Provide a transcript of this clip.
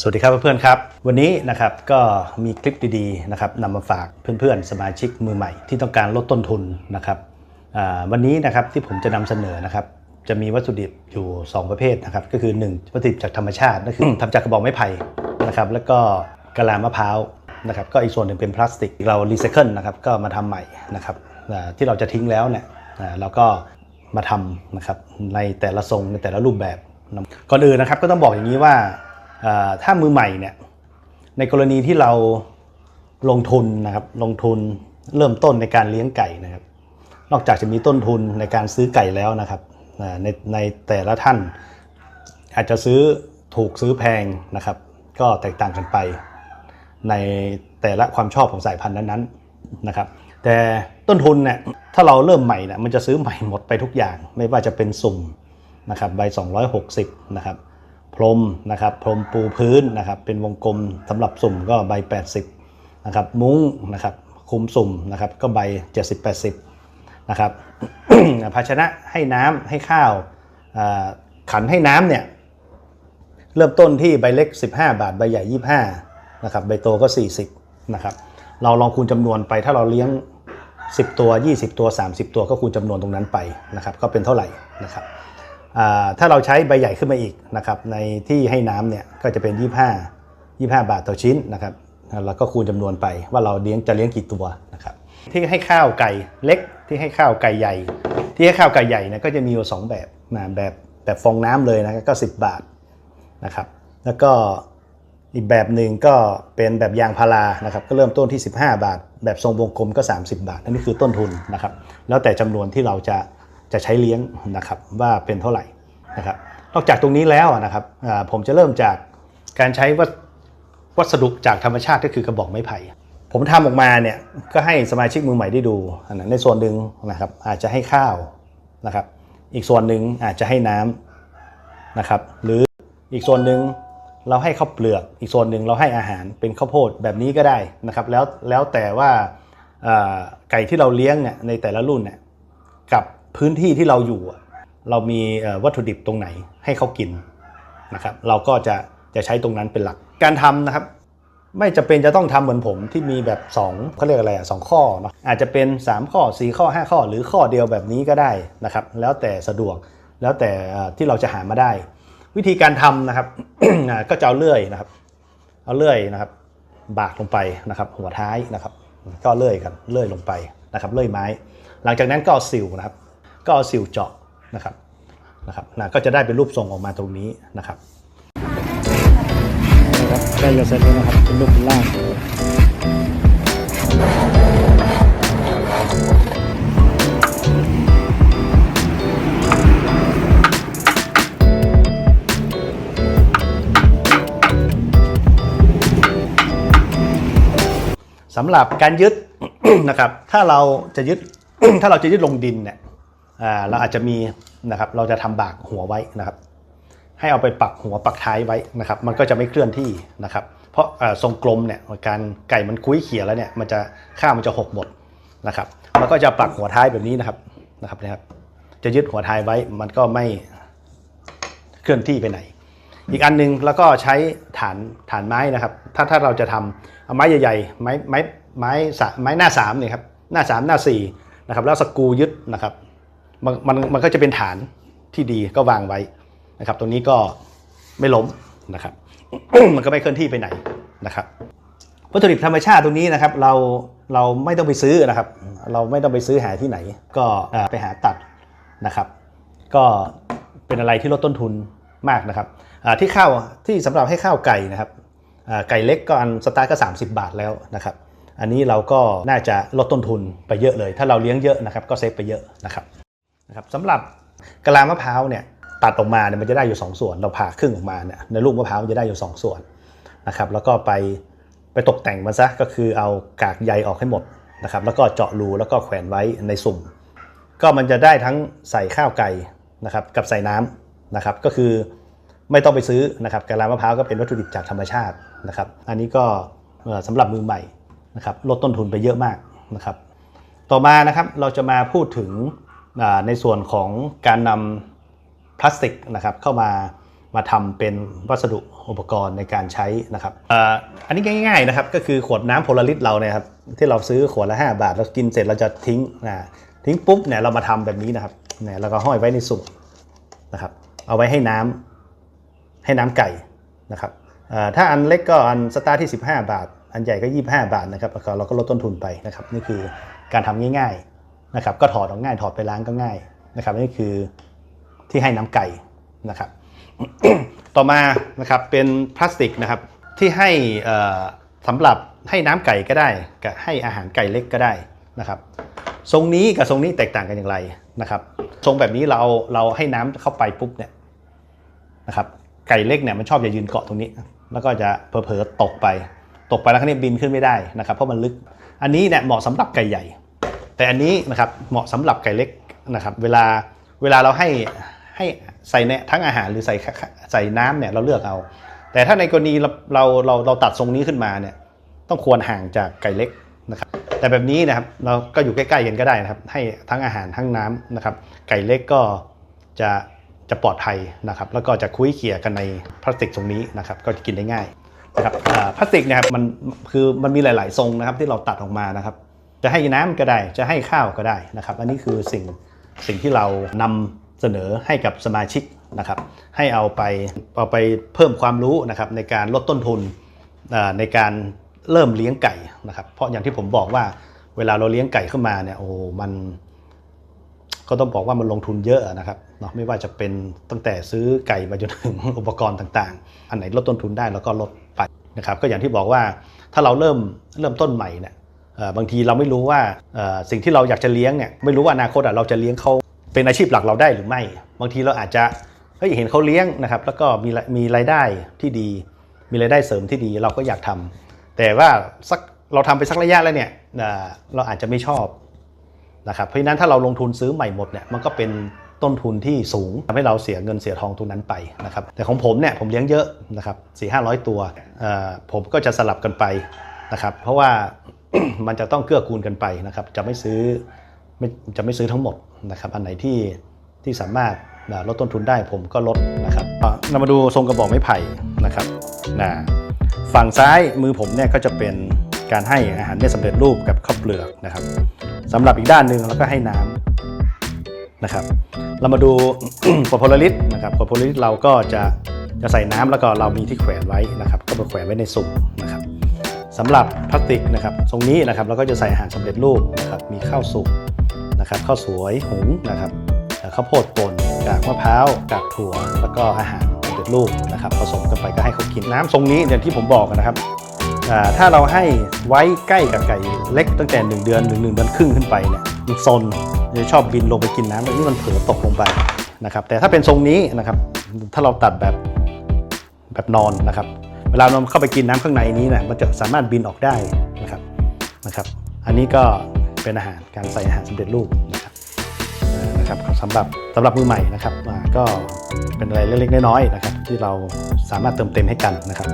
สวัสดีครับเพื่อนๆครับ วันนี้นะครับก็มีคลิปดีๆนะครับนำมาฝากเพื่อนๆ สมาชิกมือใหม่ที่ต้องการลดต้นทุนนะครับอ่าวันนี้นะครับที่ผมจะนำเสนอนะครับจะมีวัตถุดิบอยู่ 2 ประเภทนะครับก็คือ 1 วัตถุดิบจากธรรมชาตินั่นคือทำจากกระบอกไม้ไผ่นะครับแล้วก็กะลามะพร้าวนะครับก็อีกส่วนหนึ่งเป็นพลาสติกเรารีไซเคิลนะครับก็มาทำใหม่นะครับอ่าที่เราจะทิ้งแล้วเนี่ยอ่าเราก็มาทำนะครับในแต่ละทรงในแต่ละรูปแบบก่อนอื่นนะครับก็ต้องบอกอย่างนี้ว่าอ่า ถ้ามือใหม่เนี่ยในกรณีที่เราลงทุนนะครับลงทุนเริ่มต้นในการเลี้ยงไก่นะครับ นอกจากจะมีต้นทุนในการซื้อไก่แล้วนะครับในในแต่ละท่านอาจจะซื้อถูกซื้อแพงนะครับ ก็แตกต่างกันไป ในแต่ละความชอบของสายพันธุ์นั้นๆนะครับ แต่ต้นทุนเนี่ยถ้าเราเริ่มใหม่เนี่ยมันจะซื้อใหม่หมดไปทุกอย่าง ไม่ว่าจะเป็นสุ่มนะครับใบ260นะครับ พรมนะครับพรมปูพื้นนะครับเป็นวงกลมสำหรับสุ่มก็ใบ 80นะครับมุ้งนะครับคุมสุ่มนะครับก็ใบ 70-80นะครับภาชนะให้น้ำให้ข้าวขันให้น้ำเนี่ยเริ่มต้นที่ใบเล็ก 15 บาท ใบใหญ่ 25นะครับใบโตก็ 40นะครับเราลองคูณจำนวนไปถ้าเราเลี้ยง 10 ตัว 20 ตัว 30 ตัวก็คูณจำนวนตรงนั้นไปนะครับก็เป็นเท่าไหร่นะครับ ถ้าเราใช้ใบใหญ่ขึ้นมาอีกนะครับในที่ให้น้ำเนี่ยก็จะเป็น 25 25 บาทต่อชิ้นนะครับแล้วก็คูณจำนวนไปว่าเราเลี้ยงจะเลี้ยงกี่ตัวนะครับที่ให้ข้าวไก่เล็กที่ให้ข้าวไก่ใหญ่ ที่ให้ข้าวไก่ใหญ่นะก็จะมีอยู่สองแบบนะแบบแบบฟองน้ำเลยนะก็ 10 บาทนะครับแล้วก็อีกแบบหนึ่งก็เป็นแบบยางพารานะครับก็เริ่มต้นที่ 15 บาท แบบทรงวงกลมก็ 30 บาท อันนี้คือต้นทุนนะครับแล้วแต่จำนวนที่เราจะ จะใช้เลี้ยงนะครับว่าเป็นเท่าไหร่นะครับนอกจากตรงนี้แล้วนะครับผมจะเริ่มจากการใช้วัสดุจากธรรมชาติก็คือกระบอกไม้ไผ่ผมทำออกมาเนี่ยก็ให้สมาชิกมือใหม่ได้ดูในส่วนหนึ่งนะครับอาจจะให้ข้าวนะครับ อีกส่วนหนึ่งอาจจะให้น้ำนะครับ หรืออีกส่วนหนึ่งเราให้ข้าวเปลือก อีกส่วนหนึ่งเราให้อาหารเป็นข้าวโพดแบบนี้ก็ได้นะครับแล้วแล้วแต่ว่าไก่ที่เราเลี้ยงเนี่ยในแต่ละรุ่นเนี่ยกับ พื้นที่ที่เราอยู่ เรามีวัตถุดิบตรงไหนให้เขากินนะครับ เราก็จะจะใช้ตรงนั้นเป็นหลัก การทำนะครับ ไม่จะเป็นจะต้องทำเหมือนผมที่มีแบบ2เขาเรียกอะไรอะสองข้อเนาะอาจจะเป็น 3 ข้อ 4 ข้อ 5 ข้อ หรือข้อเดียวแบบนี้ก็ได้นะครับ แล้วแต่สะดวกแล้วแต่ที่เราจะหามาได้ วิธีการทำนะครับก็จะเอาเลื่อยนะครับ เอาเลื่อยนะครับ บากลงไปนะครับ หัวท้ายนะครับ ก็เลื่อยกันเลื่อยลงไปนะครับ เลื่อยไม้ หลังจากนั้นก็เอาสิวนะครับ ก็เอาสิวเจาะนะครับนะครับนะก็จะได้เป็นรูปทรงออกมาตรงนี้นะครับนะครับใกล้จะเสร็จแล้วนะครับเป็นรูปเป็นร่างสำหรับการยึดนะครับ ถ้าเราจะยึด ถ้าเราจะยึดลงดินเนี่ย เราอาจจะมีนะครับเราจะทำบากหัวไว้นะครับ ให้เอาไปปักหัวปักท้ายไว้นะครับ มันก็จะไม่เคลื่อนที่นะครับ เพราะทรงกลมเนี่ยการไก่มันคุ้ยเขี่ยแล้วเนี่ยมันจะข้าวมันจะหกหมดนะครับแล้วก็จะปักหัวท้ายแบบนี้นะครับนะครับนะครับ จะยึดหัวท้ายไว้มันก็ไม่เคลื่อนที่ไปไหน อีกอันหนึงแล้วก็ใช้ฐานฐานไม้นะครับ ถ้าถ้าเราจะทำเอาไม้ใหญ่ๆไม้ไม้ไม้สะไม้หน้าสามเนี่ยครับหน้าสามหน้าสี่นะครับแล้วสกูยึดนะครับ มันมันมันก็จะเป็นฐานที่ดีก็วางไว้นะครับ ตรงนี้ก็ไม่ล้มนะครับ มันก็ไม่เคลื่อนที่ไปไหนนะครับวัตถุดิบธรรมชาติตรงนี้นะครับ เราเราไม่ต้องไปซื้อนะครับ เราไม่ต้องไปซื้อหาที่ไหน ก็ไปหาตัดนะครับ ก็เป็นอะไรที่ลดต้นทุนมากนะครับที่ข้าวที่สำหรับให้ข้าวไก่นะครับไก่เล็กก็อันสตาร์ก็30 บาทแล้วนะครับ อันนี้เราก็น่าจะลดต้นทุนไปเยอะเลย ถ้าเราเลี้ยงเยอะนะครับ ก็เซฟไปเยอะนะครับ นะครับสำหรับกะลามะพร้าวเนี่ยตัดออกมาเนี่ยมันจะได้อยู่ 2 ส่วน เราผ่าครึ่งออกมาเนี่ยในลูกมะพร้าวมันจะได้อยู่ 2 ส่วนนะครับแล้วก็ไปไปตกแต่งมันซะก็คือเอากากใยออกให้หมดนะครับแล้วก็เจาะรูแล้วก็แขวนไว้ในสุ่ม ก็มันจะได้ทั้งใส่ข้าวไก่นะครับกับใส่น้ำนะครับก็คือไม่ต้องไปซื้อนะครับกะลามะพร้าวก็เป็นวัตถุดิบจากธรรมชาตินะครับอันนี้ก็เอ่อสำหรับมือใหม่นะครับลดต้นทุนไปเยอะมากนะครับต่อมานะครับเราจะมาพูดถึง ในส่วนของการนำพลาสติกนะครับเข้ามามาทำเป็นวัสดุอุปกรณ์ในการใช้นะครับอ,อันนี้ง่ายๆนะครับก็คือขวดน้ำโพลาริสเราเนี่ยครับที่เราซื้อขวดละ 5 บาทเรากินเสร็จเราจะทิ้งอ่าทิ้งปุ๊บเนี่ยเรามาทำแบบนี้นะครับเนี่ยเราก็ห้อยไว้ในสุ่มนะครับเอาไว้ให้น้ำให้น้ำไก่นะครับถ้าอันเล็กก็อันสตาร์ทที่ 15 บาท อันใหญ่ก็ 25 บาทนะครับเราก็ลดต้นทุนไปนะครับนี่คือการทำง่ายๆ นะครับก็ถอดออกง่ายถอดไปล้างก็ง่ายนะครับนี่คือที่ให้น้ำไก่นะครับ ต่อมานะครับเป็นพลาสติกนะครับที่ให้เอ่อสำหรับให้น้ำไก่ก็ได้กับให้อาหารไก่เล็กก็ได้นะครับ ทรงนี้กับทรงนี้แตกต่างกันอย่างไรนะครับ ทรงแบบนี้เราเราให้น้ำเข้าไปปุ๊บเนี่ยนะครับไก่เล็กเนี่ยมันชอบจะยืนเกาะตรงนี้ แล้วก็จะเผลอๆตกไป ตกไปแล้วคราวนี้บินขึ้นไม่ได้นะครับ เพราะมันลึก อันนี้เนี่ยเหมาะสำหรับไก่ใหญ่ แต่อันนี้นะครับเหมาะสำหรับไก่เล็กนะครับ เวลาเวลาเราให้ให้ใส่เนี่ยทั้งอาหารหรือใส่ใส่น้ำเนี่ยเราเลือกเอา แต่ถ้าในกรณีเราเราเราเราตัดทรงนี้ขึ้นมาเนี่ยต้องควรห่างจากไก่เล็กนะครับ แต่แบบนี้นะครับเราก็อยู่ใกล้ๆกันก็ได้นะครับ ให้ทั้งอาหารทั้งน้ำนะครับ ไก่เล็กก็จะจะปลอดภัยนะครับ แล้วก็จะคุ้ยเขี่ยกันในพลาสติกตรงนี้นะครับ ก็จะกินได้ง่ายนะครับพลาสติกเนะครับมันคือมันมีหลาย ๆ ทรงนะครับที่เราตัดออกมานะครับ จะให้น้ำก็ได้ จะให้ข้าวก็ได้นะครับ อันนี้คือสิ่งสิ่งที่เรานำเสนอให้กับสมาชิกนะครับ ให้เอาไปเอาไปเพิ่มความรู้นะครับในการลดต้นทุนในการเริ่มเลี้ยงไก่นะครับ เพราะอย่างที่ผมบอกว่าเวลาเราเลี้ยงไก่ขึ้นมาเนี่ยโอ้มันก็ต้องบอกว่ามันลงทุนเยอะนะครับเนาะไม่ว่าจะเป็นตั้งแต่ซื้อไก่มาจนถึงอุปกรณ์ต่างๆ อันไหนลดต้นทุนได้เราก็ลดไปนะครับ ก็อย่างที่บอกว่าถ้าเราเริ่มเริ่มต้นใหม่เนี่ย บางทีเราไม่รู้ว่าสิ่งที่เราอยากจะเลี้ยงเนี่ยไม่รู้ว่าอนาคตเราจะเลี้ยงเขาเป็นอาชีพหลักเราได้หรือไม่ บางทีเราอาจจะเฮ้ยเห็นเขาเลี้ยงนะครับแล้วก็มีมีรายได้ที่ดี มีรายได้เสริมที่ดีเราก็อยากทำแต่ว่าสักเราทำไปสักระยะแล้วเนี่ยเราอาจจะไม่ชอบนะครับเพราะฉะนั้นถ้าเราลงทุนซื้อใหม่หมดเนี่ยมันก็เป็นต้นทุนที่สูงทำให้เราเสียเงินเสียทองตรงนั้นไปนะครับแต่ของผมเนี่ยผมเลี้ยงเยอะนะครับสี่ห้าร้อยตัวผมก็จะสลับกันไปนะครับเพราะว่า มันจะต้องเกื้อกูลกันไปนะครับ จะไม่ซื้อไม่จะไม่ซื้อทั้งหมดนะครับ อันไหนที่ที่สามารถลดต้นทุนได้ผมก็ลดนะครับอะเรามาดูทรงกระบอกไม้ไผ่นะครับนะฝั่งซ้ายมือผมเนี่ยก็จะเป็นการให้อาหารเม็ดสำเร็จรูปกับข้าวเปลือกนะครับสำหรับอีกด้านหนึ่งเราก็ให้น้ำนะครับ เรามาดูกดโพลาริสนะครับกดโพลาริสเราก็จะจะใส่น้ำแล้วก็เรามีที่แขวนไว้นะครับ ก็ไปแขวนไว้ในสุ่มนะครับ สำหรับพลาสติกนะครับตรงนี้นะครับเราก็จะใส่อาหารสำเร็จรูปนะครับมีข้าวสุกนะครับข้าวสวยหุงนะครับข้าวโพดป่นกากมะพร้าวกากถั่ว แล้วก็อาหารสำเร็จรูปนะครับผสมกันไปก็ให้เขากินน้ำทรงนี้อย่างที่ผมบอกนะครับถ้าเราให้ไว้ใกล้กับไก่เล็กตั้งแต่ 1 เดือนหรือ1เดือนครึ่งขึ้นไปเนี่ยมันซนจะชอบบินลงไปกินน้ำแล้วนี่มันเผลอตกลงไปนะครับแต่ถ้าเป็นทรงนี้นะครับถ้าเราตัดแบบแบบนอนนะครับ เวลาเราเข้าไปกินน้ำข้างในนี้นะมันจะสามารถบินออกได้นะครับนะครับ อันนี้ก็เป็นอาหารการใส่อาหารสำเร็จรูปนะครับนะครับสำหรับสำหรับมือใหม่นะครับก็เป็นอะไรเล็กๆน้อยๆนะครับ ที่เราสามารถเติมเต็มให้กันนะครับ